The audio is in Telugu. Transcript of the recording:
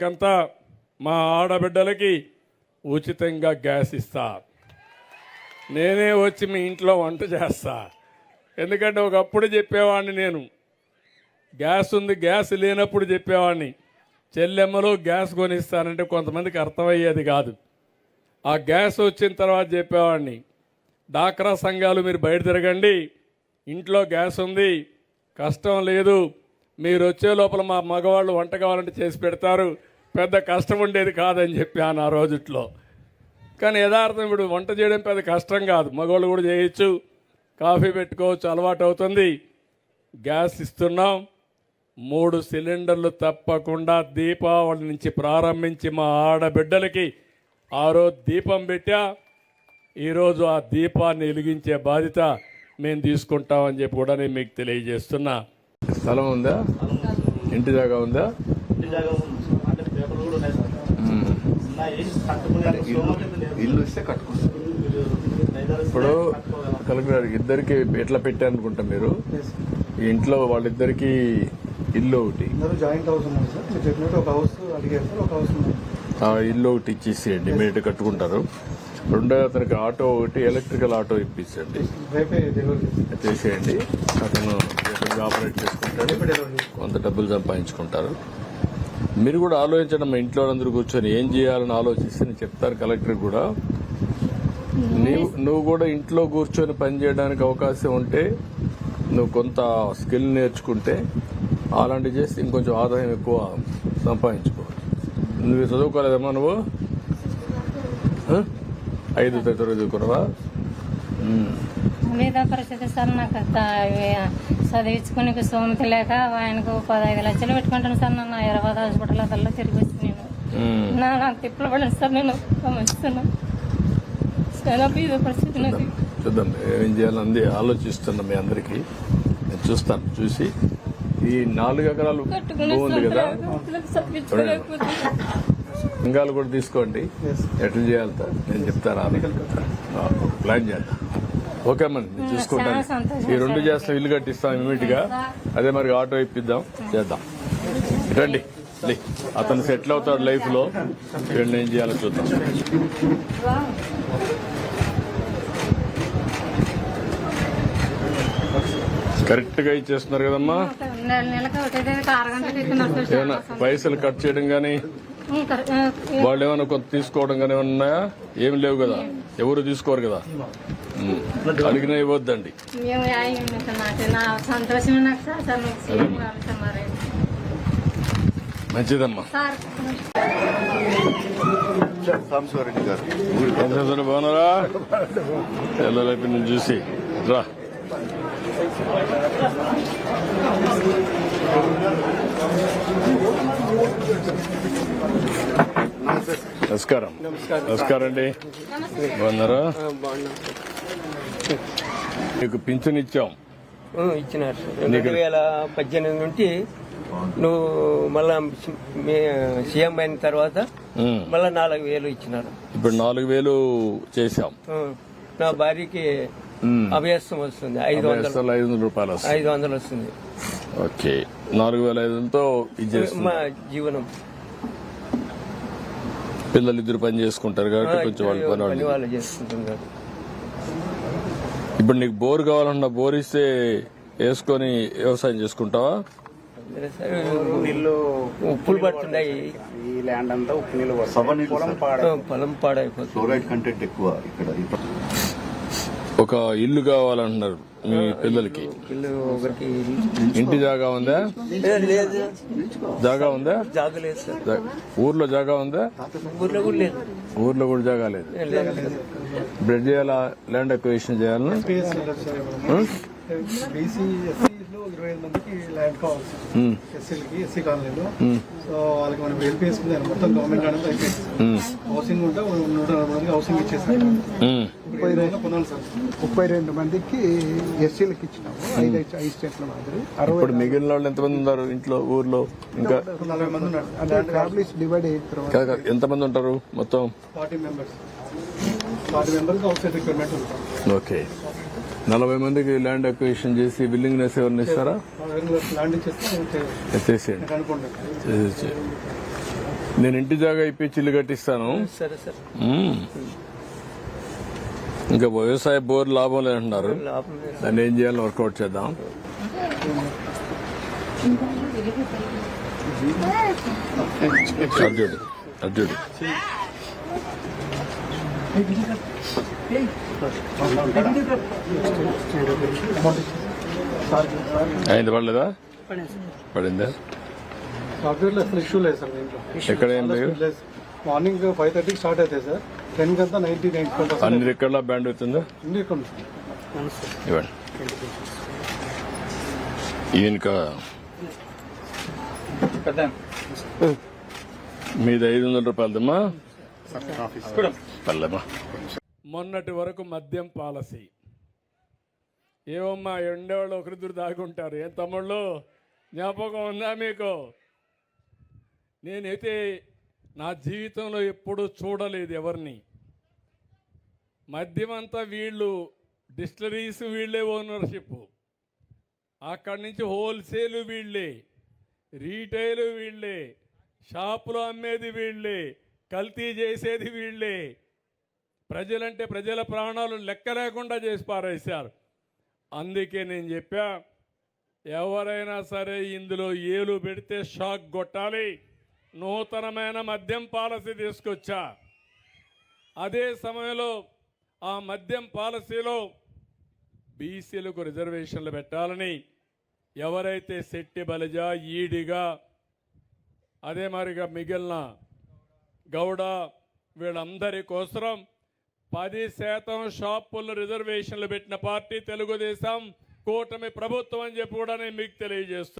వాళ్ళకంతా మా ఆడబిడ్డలకి ఉచితంగా గ్యాస్ ఇస్తా. నేనే వచ్చి మీ ఇంట్లో వంట చేస్తా. ఎందుకంటే ఒకప్పుడు చెప్పేవాడిని నేను. గ్యాస్ ఉంది గ్యాస్ లేనప్పుడు చెప్పేవాడిని. చెల్లెమ్మలో గ్యాస్ కొనిస్తానంటే కొంతమందికి అర్థమయ్యేది కాదు. ఆ గ్యాస్ వచ్చిన తర్వాత చెప్పేవాడిని డాక్రా సంఘాలు మీరు బయట తిరగండి ఇంట్లో గ్యాస్ ఉంది కష్టం లేదు మీరు వచ్చే లోపల మా మగవాళ్ళు వంట కావాలంటే చేసి పెడతారు పెద్ద కష్టం ఉండేది కాదని చెప్పాను ఆ రోజుట్లో. కానీ యథార్థం ఇప్పుడు వంట చేయడం పెద్ద కష్టం కాదు. మగవాళ్ళు కూడా చేయొచ్చు. కాఫీ పెట్టుకోవచ్చు అలవాటు అవుతుంది. గ్యాస్ ఇస్తున్నాం. మూడు సిలిండర్లు తప్పకుండా దీపావళి నుంచి ప్రారంభించి మా ఆడబిడ్డలకి ఆ రోజు దీపం పెట్టా. ఈరోజు ఆ దీపాన్ని వెలిగించే బాధ్యత మేము తీసుకుంటామని చెప్పి కూడా నేను మీకు తెలియజేస్తున్నా. స్థలం ఉందా? ఇంటి జాగా ఉందా ఇంటి జాగా ఉంది. అంటే పేపర్లు కూడా ఉన్నాయి సార్. ఉన్నాయి. కట్టుకునే స్తోమత లేదు. ఇల్లు ఇస్తే కట్టుకుంటారు. ఇప్పుడు. కలెక్టర్ ఇద్దరికి ఎట్లా పెట్టారనుకుంటా మీరు? ఈ ఇంట్లో వాళ్ళిద్దరికి ఇల్లు ఒకటి. జాయింట్ హౌస్ సార్ మీరు చెప్పినట్టు ఒక హౌస్ అడిగారు సార్ ఒక హౌస్ ఉంది. ఆ ఇల్లు ఒకటి ఇచ్చేసేయండి. మీరు కట్టుకుంటారు. రెండో అతనికి ఆటో ఒకటి ఎలక్ట్రికల్ ఆటో ఇప్పించండి చేసేయండి. అతను ఆపరేట్ చేసుకుంటాడు. కొంత డబ్బులు సంపాదించుకుంటారు. మీరు కూడా ఆలోచించండి మా ఇంట్లో అందరూ కూర్చొని ఏం చేయాలని ఆలోచిస్తే నేను చెప్తారు కలెక్టర్ కూడా. నువ్వు నువ్వు కూడా ఇంట్లో కూర్చొని పని చేయడానికి అవకాశం ఉంటే నువ్వు కొంత స్కిల్ నేర్చుకుంటే అలాంటివి చేస్తే ఇంకొంచెం ఆదాయం ఎక్కువ సంపాదించుకోవచ్చు. నువ్వు చదువుకోలేదమ్మా నువ్వు? ఐదు తరగతి చదువుకున్నావా? చదివించుకునే సోమతి లేక ఆయనకు పదహైదు లక్షలు పెట్టుకుంటాను సార్ నన్ను. హైదరాబాద్ హాస్పిటల్ అదల్లో తిరిగి వచ్చి నేను. నా నాకు తిప్పలు పడను సార్ నేను. మంచుతున్నా చాలా బీద పరిస్థితి నాకు చూద్దాం. ఏం చేయాలని ఆలోచిస్తున్నా మీ అందరికి. నేను చూస్తాను. చూసి. ఈ నాలుగు ఎకరాలు ఉంది కదా? లింగాలు కూడా తీసుకోండి. ఎట్లా చేయాలి నేను చెప్తాను. ప్లాన్ చేద్దాం. ఓకే అమ్మా నేను చూసుకుంటాను. ఈ రెండు చేస్తాం ఇల్లు కట్టిస్తాం ఇమీడియట్గా అదే మరి ఆటో ఇప్పిద్దాం చేద్దాం. రండి. అతను సెటిల్ అవుతాడు లైఫ్లో ఏం చేయాలో చూద్దాం. కరెక్ట్గా ఇచ్చేస్తున్నారు కదమ్మా. పైసలు కట్ చేయడం కానీ వాళ్ళు ఏమైనా కొంత తీసుకోవడం కానీ ఏమైనా ఉన్నాయా? ఏమి లేవు కదా. ఎవరు తీసుకోరు కదా. అడిగినా ఇవ్వద్దండి. మంచిదమ్మా. సాంబశివారెడ్డి గారు ప్రొఫెసర్ బాగున్నారా? పిల్లలైపు నేను చూసి రా. నమస్కారం. నమస్కారం. అండి. బాగున్నారా? మీకు పింఛన్ ఇచ్చాం. ఇచ్చినారు. రెండు వేల పద్దెనిమిది నుండి నువ్వు మళ్ళా సీఎం అయిన తర్వాత. మళ్ళా నాలుగు వేలు ఇచ్చినారు. ఇప్పుడు నాలుగు వేలు చేశాం. ఆ, నా భార్యకి. అభ్యాసం వస్తుంది. ఐదు వందలు. ఐదు వందల రూపాయలు ఐదు వందలు వస్తుంది. ఓకే. నాలుగు వేల ఐదు వందలతో మా జీవనం. పిల్లలు ఇద్దరు పని చేసుకుంటారు కాబట్టి కొంచెం వాళ్ళు పని వాళ్ళు. చేసుకుంటున్నారు ఇప్పుడు నీకు బోర్ కావాలన్నా బోర్ ఇస్తే వేసుకొని వ్యవసాయం చేసుకుంటావా? ఉప్పులు పడుతున్నాయి. ఈ ల్యాండ్ అంతా ఉప్పు నీళ్ళు పొలం పాడైపోతుంది. కంటెంట్ ఎక్కువ ఇక్కడ. ఒక ఇల్లు కావాలంటున్నారు మీ పిల్లలకి. ఇంటి జాగా ఉందా? జాగా ఉందా? ఊర్లో జాగా ఉందా? ఊర్లో కూడా లేదు. ఊర్లో కూడా జాగా లేదు. బ్రెడ్ చేయాలా? ల్యాండ్ అక్విజిషన్ చేయాలా? పిఎస్ బీసీ ఎస్సీలో ఇరవై ఐదు మందికి ల్యాండ్ ఎస్సీలకి ఎస్సీ కాలనీలో. సో వాళ్ళకి మనం మొత్తం గవర్నమెంట్ అనేది అయిపోయింది. హౌసింగ్ ఉంటే నూట నలభై మందికి హౌసింగ్ ఇచ్చేసారు. ముప్పై కొనాలి సార్. ముప్పై రెండు మందికి ఎస్సీలకు ఇచ్చినాము ఐదు ఐదు స్టేట్ల మాదిరి. అరవై మిగిలిన వాళ్ళు ఎంతమంది ఉన్నారు ఇంట్లో ఊర్లో? ఇంకా నలభై మంది ఉన్నారు. అంటే ఫ్యామిలీస్ డివైడ్ అయిన తర్వాత ఎంతమంది ఉంటారు మొత్తం? Forty members forty outside requirement ఉంటాం ఓకే నలభై మందికి ల్యాండ్ అక్విజిషన్ చేసి విల్లింగ్నెస్ ఎవరిని ఇస్తారా? చేసేయండి. నేను ఇంటి జాగా ఇప్పించి ఇల్లు కట్టిస్తాను. సరే సరే. మ్మ్. ఇంకా వ్యవసాయ బోర్ లాభం లేదంటున్నారు. దాన్ని ఏం చేయాలని వర్కౌట్ చేద్దాం. అర్జుడు అర్జుడు అయింది పడలేదా? పడిందా? సాఫ్ట్వేర్లో అసలు ఇష్యూ లేదు సార్ దీంట్లో. ఎక్కడ ఏం లేదు. లేదు. మార్నింగ్ ఫైవ్ థర్టీకి స్టార్ట్ అవుతాయి సార్. టెన్ కంతా నైన్టీ పర్సెంట్ అన్ని రికార్డుల బ్యాండ్ అవుతుందా? ఉంది ఇక్కడ ఇవ్వండి. ఈయనక? మీది ఐదు వందల రూపాయలదమ్మా. మొన్నటి వరకు మద్యం పాలసీ. ఏమమ్మా ఎండేవాళ్ళు ఒకరిద్దరు దాగుంటారు. ఏం తమ్ముళ్ళు? జ్ఞాపకం ఉందా మీకు? నేనైతే నా జీవితంలో ఎప్పుడూ చూడలేదు ఎవరిని. మద్యం అంతా వీళ్ళు డిస్టలరీస్ వీళ్ళే ఓనర్షిప్. అక్కడి నుంచి హోల్సేల్ వీళ్ళే రీటైల్ వీళ్ళే షాపులో అమ్మేది వీళ్ళే కల్తీ చేసేది వీళ్ళే. ప్రజలంటే ప్రజల ప్రాణాలు లెక్క లేకుండా చేసి పారేశారు. అందుకే నేను చెప్పా ఎవరైనా సరే ఇందులో ఏలు పెడితే షాక్ కొట్టాలి. నూతనమైన మద్యం పాలసీ తీసుకొచ్చా. అదే సమయంలో ఆ మద్యం పాలసీలో బీసీలకు రిజర్వేషన్లు పెట్టాలని ఎవరైతే శెట్టి బలిజ ఈడిగా అదే మరిగా మిగిలిన గౌడ వీళ్ళందరి కోసం పది శాతం షాపుల్లో రిజర్వేషన్లు పెట్టిన పార్టీ తెలుగుదేశం కూటమి ప్రభుత్వం అని చెప్పి కూడా నేను మీకు తెలియజేస్తున్నాను